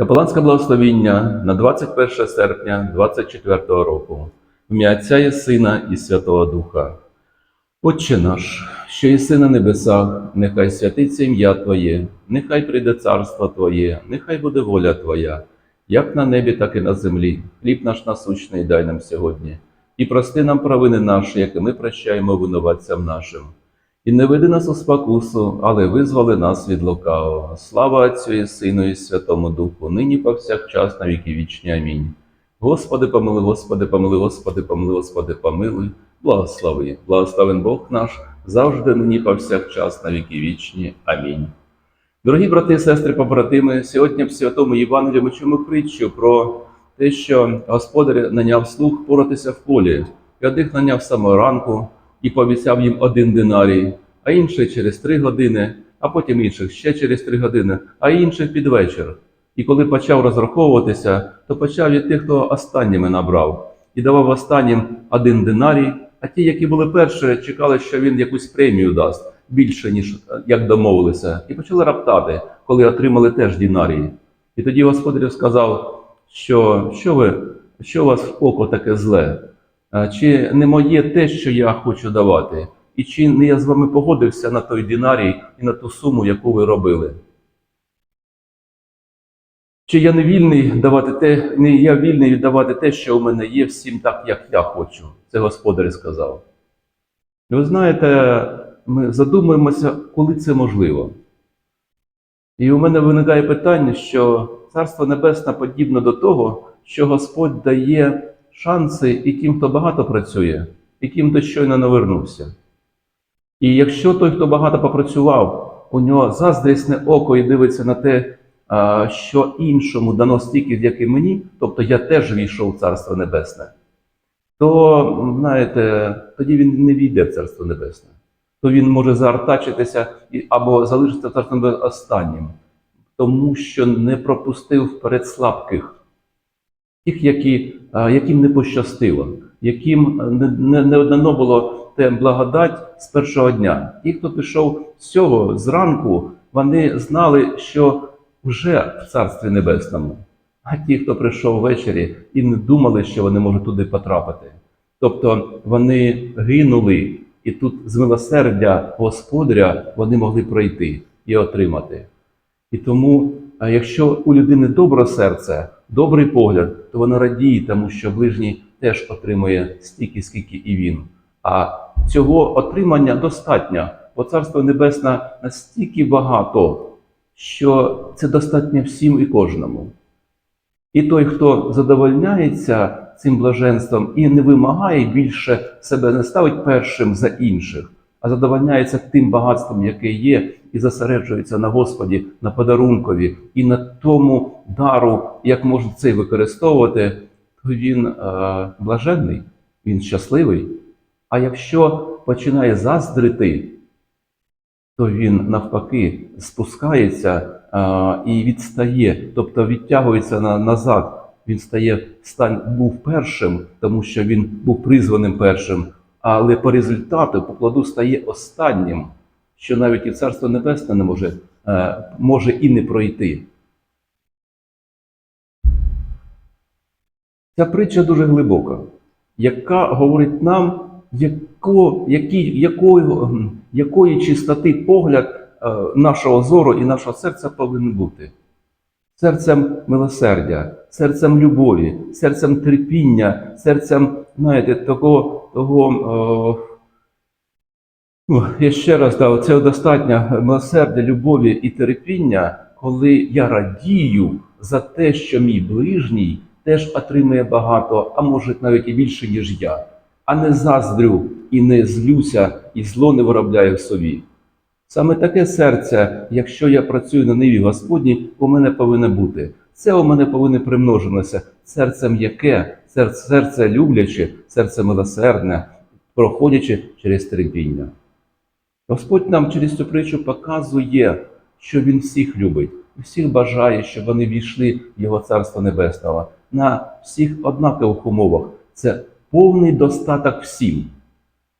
Капеланське благословіння на 21 серпня 24 року. Ім'я Отця і Сина і Святого Духа. Отче наш, що єси на небесах, нехай святиться ім'я Твоє, нехай прийде царство Твоє, нехай буде воля Твоя, як на небі, так і на землі. Хліб наш насущний дай нам сьогодні. І прости нам провини наші, як і ми прощаємо винуватцям нашим. І не веди нас у спокусу, але визволи нас від лукавого. Слава Отцю і Сину і Святому Духу, нині повсякчас на віки вічні. Амінь. Господи, помили, Господи, помили, Господи, помили, Господи, помилуй, благослови. Благословен Бог наш, завжди нині повсякчас на віки вічні. Амінь. Дорогі брати і сестри, побратими, сьогодні в Святому Євангелії ми чуємо притчу про те, що Господар наняв слуг поратися в полі, і одних наняв самого ранку і пообіцяв їм один динарій, а інший через три години, а потім інших ще через три години, а інших під вечір. І коли почав розраховуватися, то почав від тих, хто останніми набрав, і давав останнім один динарій, а ті, які були перші, чекали, що він якусь премію дасть більше, ніж е, як домовилися, і почали раптати, коли отримали теж динарії. І тоді господар сказав, що, що ви, що у вас в око таке зле? Чи не моє те, що я хочу давати? І чи не я з вами погодився на той динарій і на ту суму, яку ви робили? Чи я не вільний давати те, не я вільний віддавати те, що у мене є, всім так, як я хочу? Це господар сказав. І ви знаєте, ми задумуємося, коли це можливо. І у мене виникає питання, що Царство Небесне подібне до того, що Господь дає шанси і тим, хто багато працює, і тим, хто щойно навернувся. І якщо той, хто багато попрацював, у нього заздрісне око і дивиться на те, що іншому дано стільки, як і мені, тобто я теж війшов в Царство Небесне, то, знаєте, тоді він не війде в Царство Небесне. То він може заартачитися або залишитися в Царство Небесне останнім, тому що не пропустив вперед слабких тих, які, яким не пощастило, яким не, не, не було те благодать з першого дня. Ті, хто пішов з цього зранку, вони знали, що вже в Царстві Небесному. А ті, хто прийшов ввечері і не думали, що вони можуть туди потрапити. Тобто вони гинули, і тут з милосердя Господаря вони могли пройти і отримати. І тому, якщо у людини добре серце, добрий погляд, то вона радіє, тому що ближній теж отримує стільки, скільки і він. А цього отримання достатньо, бо Царство Небесне настільки багато, що це достатньо всім і кожному. І той, хто задовольняється цим блаженством і не вимагає більше себе, не ставить першим за інших, а задовольняється тим багатством, яке є, і зосереджується на Господі, на подарункові і на тому дару, як можна це використовувати, то він е, блаженний, він щасливий. А якщо починає заздрити, то він навпаки спускається а, і відстає, тобто відтягується на, назад. Він стає стан був першим, тому що він був призваним першим, але по результату по плоду стає останнім, що навіть і Царство Небесне не може, е, може і не пройти. Ця притча дуже глибока, яка говорить нам, яко, які, якої, якої чистоти погляд е, нашого зору і нашого серця повинен бути. Серцем милосердя, серцем любові, серцем терпіння, серцем, знаєте, того, того е, я ще раз дав, це достатньо милосердя, любові і терпіння, коли я радію за те, що мій ближній теж отримує багато, а може навіть і більше, ніж я, а не заздрю і не злюся, і зло не виробляю в собі. Саме таке серце, якщо я працюю на ниві Господній, у мене повинне бути. Це у мене повинно примножитися серце м'яке, серце любляче, серце милосердне, проходячи через терпіння. Господь нам через цю притчу показує, що Він всіх любить, всіх бажає, щоб вони війшли в Його Царство Небесного на всіх однакових умовах. Це повний достаток всім.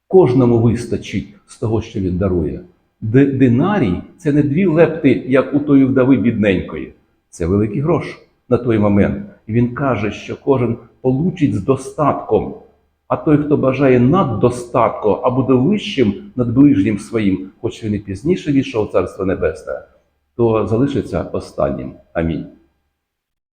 Кожному вистачить з того, що він дарує. Динарій це не дві лепти, як у тої вдави бідненької. Це великий грош. на той момент. І він каже, що кожен получить з достатком. А той, хто бажає наддостатку, а буде вищим над ближнім своїм, хоч він і пізніше війшов в Царство Небесне, то залишиться останнім. Амінь.